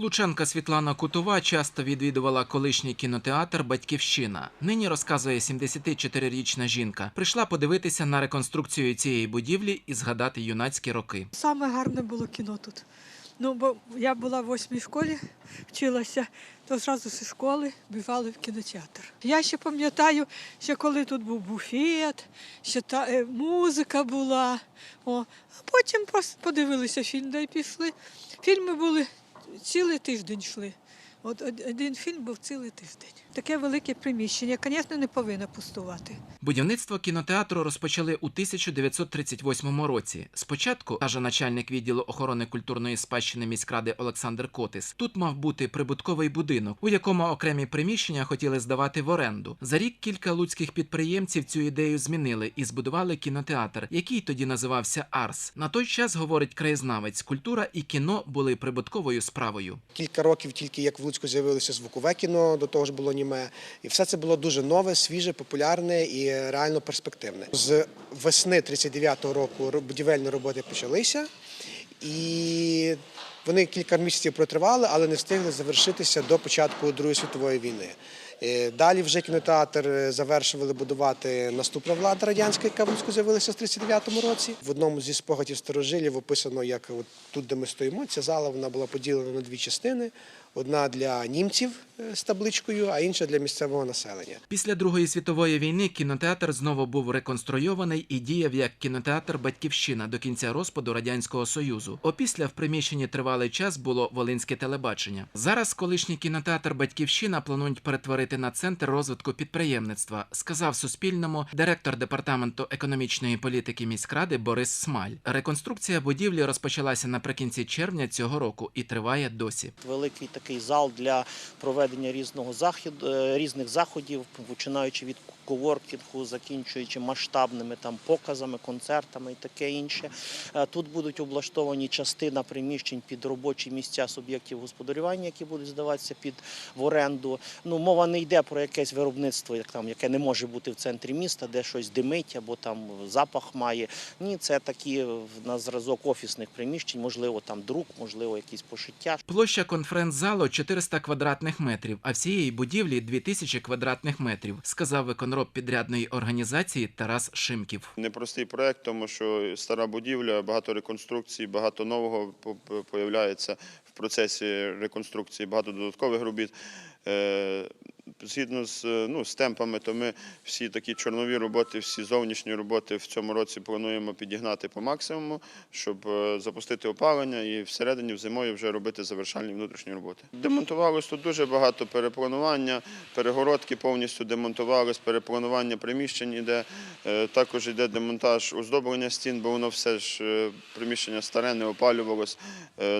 Лучанка Світлана Кутова часто відвідувала колишній кінотеатр Батьківщина. Нині розказує 74-річна жінка. Прийшла подивитися на реконструкцію цієї будівлі і згадати юнацькі роки. Саме гарне було кіно тут. Ну, бо я була в восьмій школі, вчилася, то зразу зі школи бігали в кінотеатр. Я ще пам'ятаю, ще коли тут був буфет, ще та е, музика була. О. А потім просто подивилися фільм, де й пішли. Фільми були цілий тиждень йшли. От один фільм був цілий тиждень. Таке велике приміщення, звісно, не повинно пустувати. Будівництво кінотеатру розпочали у 1938 році. Спочатку, каже начальник відділу охорони культурної спадщини міськради Олександр Котис, тут мав бути прибутковий будинок, у якому окремі приміщення хотіли здавати в оренду. За рік кілька луцьких підприємців цю ідею змінили і збудували кінотеатр, який тоді називався Арс. На той час, говорить краєзнавець, культура і кіно були прибутковою справою. Кілька років тільки як в Луцьку з'явилося звукове кіно, до того ж було німе. І все це було дуже нове, свіже, популярне і реально перспективне. З весни 39-го року будівельні роботи почалися, і вони кілька місяців протривали, але не встигли завершитися до початку Другої світової війни. Е, Далі вже кінотеатр е, завершували будувати наступна влада радянська, яка в Луцьку з'явилася в 39-му році. В одному зі спогадів старожилів описано, як от тут, де ми стоїмо, ця зала вона була поділена на дві частини: одна для німців е, з табличкою, а інша для місцевого населення. Після Другої світової війни кінотеатр знову був реконструйований і діяв як кінотеатр Батьківщина до кінця розпаду радянського союзу. Опісля в приміщенні тривалий час було волинське телебачення. Зараз колишній кінотеатр Батьківщина планують перетворити на центр розвитку підприємництва, сказав Суспільному директор департаменту економічної політики міськради Борис Смаль. Реконструкція будівлі розпочалася наприкінці червня цього року і триває досі. великий такий зал для проведення різного захід, е, різних заходів, починаючи від коворкінгу, закінчуючи масштабними там показами, концертами і таке інше. Е, Тут будуть облаштовані частина приміщень під робочі місця суб'єктів господарювання, які будуть здаватися під в оренду. Ну мова не йде про якесь виробництво, як там яке не може бути в центрі міста, де щось димить або там запах має. Ні, це такі на зразок офісних приміщень, можливо, там друк, можливо, якісь пошиття. Площа конференц-залу 400 квадратних метрів, а всієї будівлі 2000 квадратних метрів, сказав виконроб підрядної організації Тарас Шимків. Непростий проект, тому що стара будівля, багато реконструкцій, багато нового по- по- появляється в процесі реконструкції, багато додаткових робіт. Згідно з, е, ну, з темпами, то ми всі такі чорнові роботи, всі зовнішні роботи в цьому році плануємо підігнати по максимуму, щоб е, запустити опалення і всередині в зимою вже робити завершальні внутрішні роботи. Демонтувалось тут дуже багато перепланування, перегородки повністю демонтувались, перепланування приміщень іде. Е, Також йде демонтаж оздоблення стін, бо воно все ж приміщення старе, не опалювалось.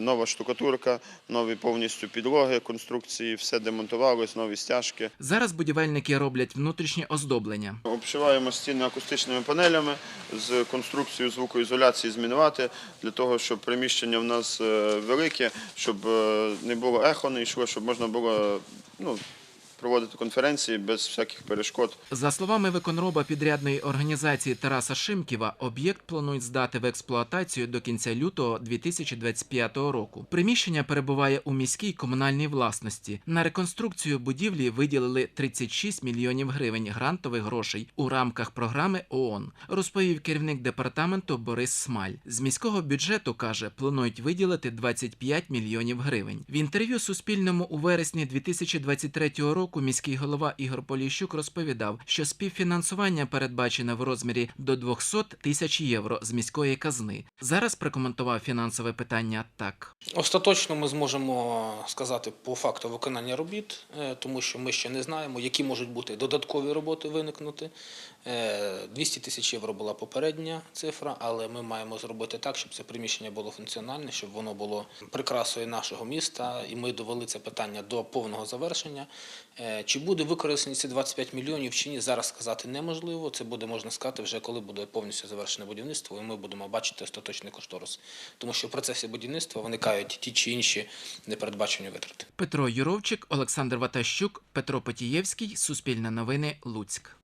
Нова штукатурка, нові повністю підлоги, конструкції, все демонтувалось, нові стяжки. Зараз будівельники роблять внутрішнє оздоблення. Обшиваємо стіни акустичними панелями з конструкцією звукоізоляції змінувати для того, щоб приміщення в нас е, велике, щоб е, не було ехо, не йшло, щоб можна було ну, проводити конференції без всяких перешкод. За словами виконроба підрядної організації Тараса Шимківа, об'єкт планують здати в експлуатацію до кінця лютого 2025 року. Приміщення перебуває у міській комунальній власності. На реконструкцію будівлі виділили 36 мільйонів гривень грантових грошей у рамках програми ООН, розповів керівник департаменту Борис Смаль. З міського бюджету каже, планують виділити 25 мільйонів гривень. В інтерв'ю Суспільному у вересні 2023 року міський голова Ігор Поліщук розповідав, що співфінансування передбачене в розмірі до 200 тисяч євро з міської казни. Зараз прокоментував фінансове питання так. Остаточно ми зможемо сказати по факту виконання робіт, е, тому що ми ще не знаємо, які можуть бути додаткові роботи виникнути. Е, 200 тисяч євро була попередня цифра, але ми маємо зробити так, щоб це приміщення було функціональне, щоб воно було прикрасою нашого міста, і ми довели це питання до повного завершення. Е, Чи буде використані ці 25 мільйонів чи ні, зараз сказати неможливо. Це буде можна сказати вже коли буде повністю завершене будівництво, і ми будемо бачити остаточний кошторис. Тому що в процесі будівництва виникають ті чи інші непередбачені витрати. Петро Юровчик, Олександр Ватащук, Петро Потієвський, Суспільне новини, Луцьк.